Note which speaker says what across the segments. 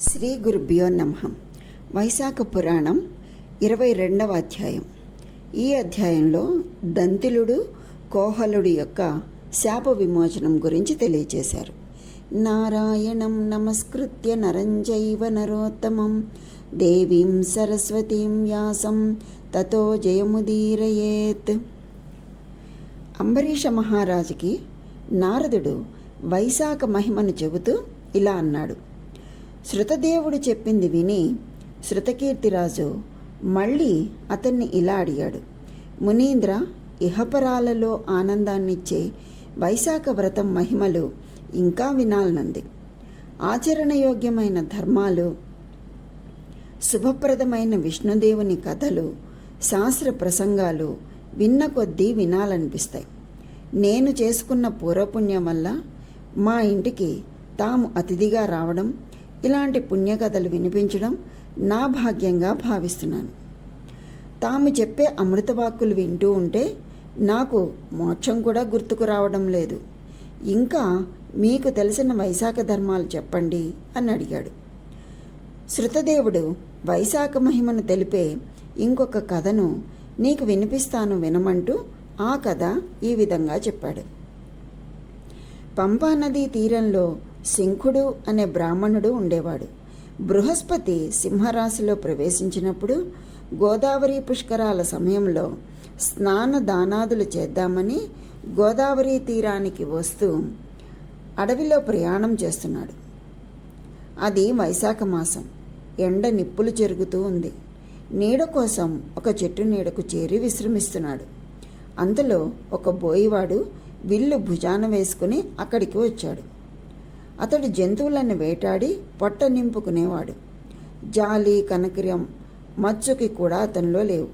Speaker 1: శ్రీ గురుభ్యో నమ. వైశాఖ పురాణం ఇరవై రెండవ అధ్యాయం. ఈ అధ్యాయంలో దంతిలుడు కోహలుడి యొక్క శాప విమోచనం గురించి తెలియజేశారు నారాయణం నమస్కృత్య నరంజైవ నరోత్తమం. దేవీం సరస్వతీం వ్యాసం. తతో జయముదీరయేత్. అంబరీష మహారాజుకి నారదుడు వైశాఖ మహిమను చెబుతూ ఇలా అన్నాడు. శృతదేవుడు చెప్పింది విని శృతకీర్తిరాజు మళ్ళీ అతన్ని ఇలా అడిగాడు. మునీంద్ర ఇహపరాలలో ఆనందాన్నిచ్చే వైశాఖ వ్రతం మహిమలు ఇంకా వినాలనుంది. ఆచరణయోగ్యమైన ధర్మాలు శుభప్రదమైన విష్ణుదేవుని కథలు శాస్త్ర ప్రసంగాలు విన్న కొద్దీ వినాలనిపిస్తాయి. నేను చేసుకున్న పూర్వపుణ్యం వల్ల మా ఇంటికి తాము అతిథిగా రావడం ఇలాంటి పుణ్యకథలు వినిపించడం నా భాగ్యంగా భావిస్తున్నాను. తాము చెప్పే అమృతవాక్కులు వింటూ ఉంటే నాకు మోక్షం కూడా గుర్తుకు రావడం లేదు. ఇంకా మీకు తెలిసిన వైశాఖ ధర్మాలు చెప్పండి అని అడిగాడు. శృతదేవుడు వైశాఖ మహిమను తెలిపే ఇంకొక కథను నీకు వినిపిస్తాను వినమంటూ ఆ కథ ఈ విధంగా చెప్పాడు. పంపానదీ తీరంలో శంఖుడు అనే బ్రాహ్మణుడు ఉండేవాడు. బృహస్పతి సింహరాశిలో ప్రవేశించినప్పుడు గోదావరి పుష్కరాల సమయంలో స్నాన దానాదులు చేద్దామని గోదావరి తీరానికి వస్తూ అడవిలో ప్రయాణం చేస్తున్నాడు. అది వైశాఖ మాసం. ఎండ నిప్పులు జరుగుతూ ఉంది. నీడ కోసం ఒక చెట్టు నీడకు చేరి విశ్రమిస్తున్నాడు. అంతలో ఒక బోయివాడు విల్లు భుజాన వేసుకుని అక్కడికి వచ్చాడు. అతడు జంతువులను వేటాడి పొట్ట నింపుకునేవాడు. జాలి కనకర్యం మచ్చుకి కూడా అతనిలో లేవు.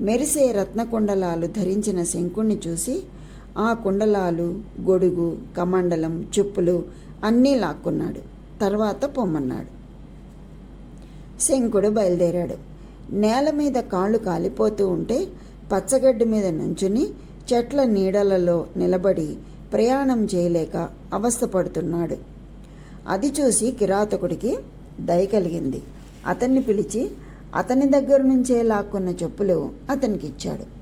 Speaker 1: మెరిసే రత్నకుండలాలు ధరించిన శంకుణ్ణి చూసి ఆ కుండలాలు గొడుగు కమండలం చెప్పులు అన్నీ లాక్కున్నాడు. తర్వాత పొమ్మన్నాడు. శంకుడు బయలుదేరాడు. నేల మీద కాళ్ళు కాలిపోతూ ఉంటే పచ్చగడ్డి మీద నుంచుని చెట్ల నీడలలో నిలబడి ప్రయాణం చేయలేక అవస్థపడుతున్నాడు. అది చూసి కిరాతకుడికి దయ కలిగింది. అతన్ని పిలిచి అతని దగ్గర నుంచే లాక్కున్న చెప్పులు అతనికి ఇచ్చాడు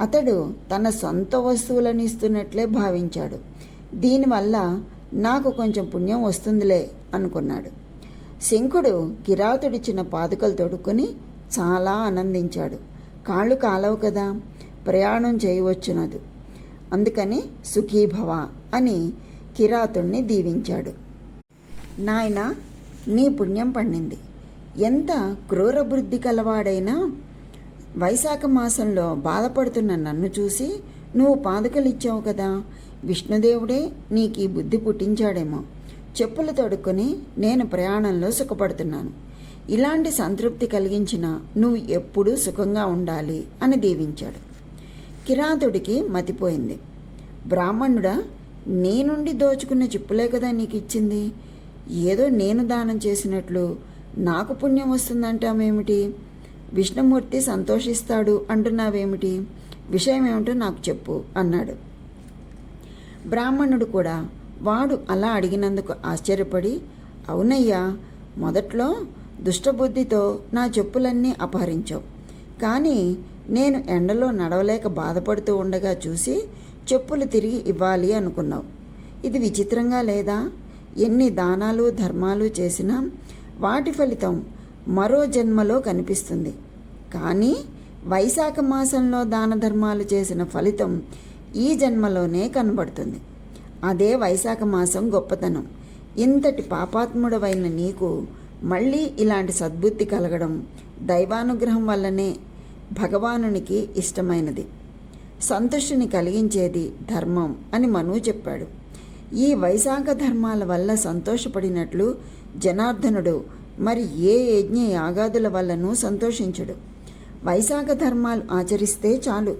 Speaker 1: అతడు తన సొంత వస్తువులను ఇస్తున్నట్లే భావించాడు. దీనివల్ల నాకు కొంచెం పుణ్యం వస్తుందిలే అనుకున్నాడు. శంకుడు కిరాతుడిచ్చిన పాదుకలు తొడుక్కుని చాలా ఆనందించాడు. కాళ్ళు కాలవు కదా. ప్రయాణం చేయవచ్చునదు. అందుకని సుఖీభవ అని కిరాతుణ్ణి దీవించాడు. నాయన నీ పుణ్యం పండింది. ఎంత క్రూర బుద్ధి కలవాడైనా? వైశాఖ మాసంలో బాధపడుతున్న నన్ను చూసి నువ్వు పాదుకలిచ్చావు కదా. విష్ణుదేవుడే నీకు ఈ బుద్ధి పుట్టించాడేమో. చెప్పులు తొడుక్కొని నేను ప్రయాణంలో సుఖపడుతున్నాను. ఇలాంటి సంతృప్తి కలిగించిన నువ్వు ఎప్పుడూ సుఖంగా ఉండాలి అని దీవించాడు. కిరాతుడికి మతిపోయింది. బ్రాహ్మణుడా నీ నుండి దోచుకున్న చెప్పులే కదా నీకు ఇచ్చింది ఏదో నేను దానం చేసినట్లు నాకు పుణ్యం వస్తుందంటామేమిటి విష్ణుమూర్తి సంతోషిస్తాడు అంటున్నావేమిటి? విషయం ఏమిటో నాకు చెప్పు అన్నాడు. బ్రాహ్మణుడు కూడా వాడు అలా అడిగినందుకు ఆశ్చర్యపడి అవునయ్యా మొదట్లో దుష్టబుద్ధితో నా చెప్పులన్నీ అపహరించావు. కానీ నేను ఎండలో నడవలేక బాధపడుతూ ఉండగా చూసి చెప్పులు తిరిగి ఇవ్వాలి అనుకున్నావు. ఇది విచిత్రంగా లేదా? ఎన్ని దానాలు ధర్మాలు చేసినా వాటి ఫలితం మరో జన్మలో కనిపిస్తుంది. కానీ వైశాఖ మాసంలో దాన ధర్మాలు చేసిన ఫలితం ఈ జన్మలోనే కనబడుతుంది. అదే వైశాఖ మాసం గొప్పతనం. ఇంతటి పాపాత్ముడవైన నీకు మళ్ళీ ఇలాంటి సద్బుద్ధి కలగడం దైవానుగ్రహం వల్లనే భగవానునికి ఇష్టమైనది. సంతుష్టిని కలిగించేది ధర్మం అని మనువు చెప్పాడు. ఈ వైశాఖ ధర్మాల వల్ల సంతోషపడినట్లు జనార్దనుడు మరి ఏ యజ్ఞ యాగాదుల వల్లను సంతోషించడు. వైశాఖ ధర్మాలు ఆచరిస్తే చాలు.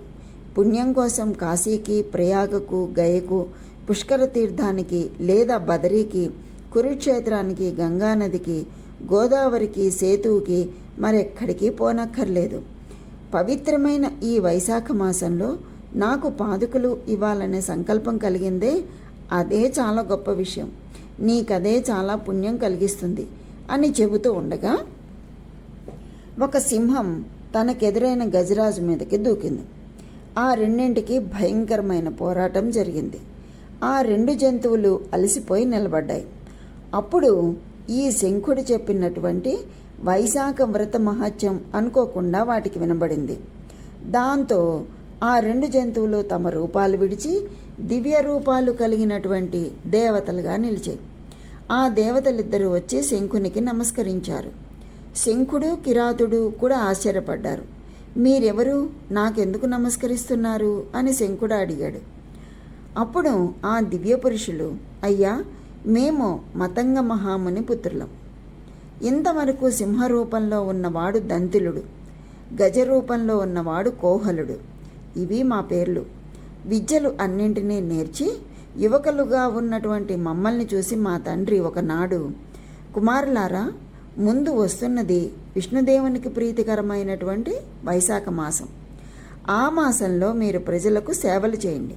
Speaker 1: పుణ్యం కోసం కాశీకి ప్రయాగకు గయకు పుష్కర తీర్థానికి లేదా బదరీకి కురుక్షేత్రానికి గంగానదికి గోదావరికి సేతువుకి మరెక్కడికి పోనక్కర్లేదు. పవిత్రమైన ఈ వైశాఖ మాసంలో నాకు పాదుకలు ఇవ్వాలనే సంకల్పం కలిగిందే అదే చాలా గొప్ప విషయం. నీకదే చాలా పుణ్యం కలిగిస్తుంది అని చెబుతూ ఉండగా ఒక సింహం తనకెదురైన గజరాజు మీదకి దూకింది. ఆ రెండింటికి భయంకరమైన పోరాటం జరిగింది. ఆ రెండు జంతువులు అలసిపోయి నిలబడ్డాయి. అప్పుడు ఈ శంఖుడు చెప్పినటువంటి వైశాఖ వ్రత మహత్యం అనుకోకుండా వాటికి వినబడింది. దాంతో ఆ రెండు జంతువులు తమ రూపాలు విడిచి దివ్య రూపాలు కలిగినటువంటి దేవతలుగా నిలిచాయి. ఆ దేవతలిద్దరూ వచ్చి శంఖునికి నమస్కరించారు. శంఖుడు కిరాతుడు కూడా ఆశ్చర్యపడ్డారు. మీరెవరు? నాకెందుకు నమస్కరిస్తున్నారు? అని శంఖుడు అడిగాడు. అప్పుడు ఆ దివ్య పురుషులు అయ్యా మేము మతంగ మహాముని పుత్రులం. ఇంతవరకు సింహరూపంలో ఉన్నవాడు దంతిలుడు గజరూపంలో ఉన్నవాడు కోహలుడు. ఇవి మా పేర్లు. విద్యలు అన్నింటినీ నేర్చి యువకులుగా ఉన్నటువంటి మమ్మల్ని చూసి మా తండ్రి ఒకనాడు కుమారులారా ముందు వస్తున్నది విష్ణుదేవునికి ప్రీతికరమైనటువంటి వైశాఖ మాసం. ఆ మాసంలో మీరు ప్రజలకు సేవలు చేయండి.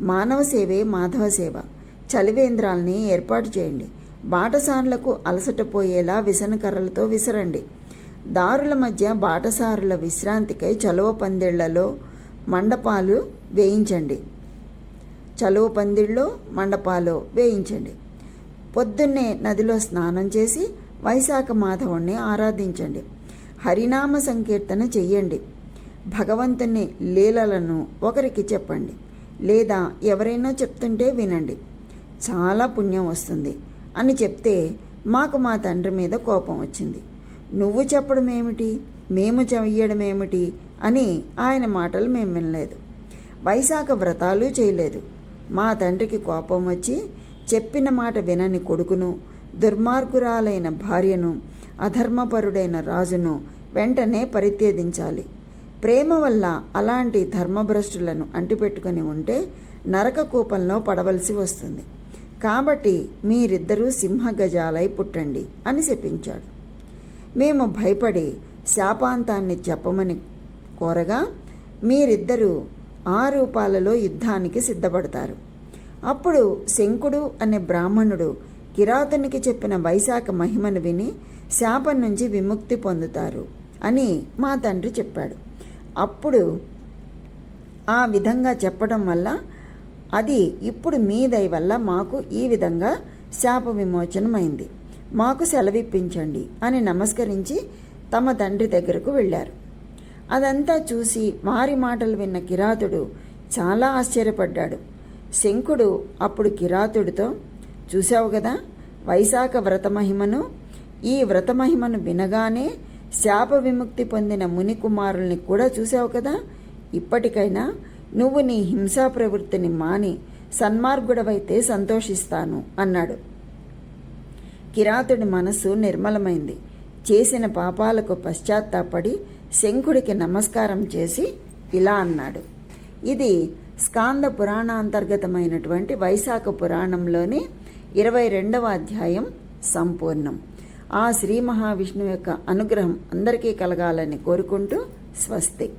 Speaker 1: మానవ సేవే మాధవ సేవ. చలివేంద్రాల్ని ఏర్పాటు చేయండి. బాటసారులకు అలసట పోయేలా విసనకర్రలతో విసరండి. దారుల మధ్య బాటసారుల విశ్రాంతికై చలువ పందిళ్ళలో మండపాలు వేయించండి. చలువ పందిళ్ళు మండపాలు వేయించండి. పొద్దున్నే నదిలో స్నానం చేసి వైశాఖ మాధవుణ్ణి ఆరాధించండి. హరినామ సంకీర్తన చెయ్యండి. భగవంతుని లీలలను ఒకరికి చెప్పండి. లేదా ఎవరైనా చెప్తుంటే వినండి. చాలా పుణ్యం వస్తుంది. అని చెప్తే మాకు మా తండ్రి మీద కోపం వచ్చింది. నువ్వు చెప్పడం ఏమిటి? మేము చెయ్యడం ఏమిటి? అని ఆయన మాటలు మేము వినలేదు. వైశాఖ వ్రతాలు చేయలేదు. మా తండ్రికి కోపం వచ్చి చెప్పిన మాట వినని కొడుకును దుర్మార్గురాలైన భార్యను అధర్మపరుడైన రాజును వెంటనే పరిత్యేదించాలి ప్రేమ వల్ల అలాంటి ధర్మభ్రష్టులను అంటిపెట్టుకుని ఉంటే నరక కూపంలో పడవలసి వస్తుంది. కాబట్టి మీరిద్దరూ సింహగజాలై పుట్టండి అని చెప్పించాడు మేము భయపడి శాపాంతాన్ని చెప్పమని కోరగా మీరిద్దరూ ఆ రూపాలలో యుద్ధానికి సిద్ధపడతారు. అప్పుడు శంకుడు అనే బ్రాహ్మణుడు కిరాతునికి చెప్పిన వైశాఖ మహిమను విని శాపం నుంచి విముక్తి పొందుతారు అని మా తండ్రి చెప్పాడు. అప్పుడు ఆ విధంగా చెప్పడం వల్ల అది ఇప్పుడు మీ దయ వల్ల మాకు ఈ విధంగా శాప విమోచనమైంది. మాకు సెలవిప్పించండి అని నమస్కరించి తమ తండ్రి దగ్గరకు వెళ్ళారు. అదంతా చూసి వారి మాటలు విన్న కిరాతుడు చాలా ఆశ్చర్యపడ్డాడు. శంకుడు అప్పుడు కిరాతుడితో చూశావు కదా వైశాఖ వ్రతమహిమను? ఈ వ్రతమహిమను వినగానే శాప విముక్తి పొందిన ముని కుమారుల్ని కూడా చూశావు కదా? ఇప్పటికైనా నువ్వు నీ హింసా ప్రవృత్తిని మాని సన్మార్గుడవైతే సంతోషిస్తాను అన్నాడు. కిరాతుడి మనసు నిర్మలమైంది. చేసిన పాపాలకు పశ్చాత్తాపడి శంఖుడికి నమస్కారం చేసి ఇలా అన్నాడు. ఇది స్కాంద పురాణాంతర్గతమైనటువంటి వైశాఖ పురాణంలోని ఇరవై రెండవ అధ్యాయం సంపూర్ణం. ఆ శ్రీ మహావిష్ణువు యొక్క అనుగ్రహం అందరికీ కలగాలని కోరుకుంటూ స్వస్తి.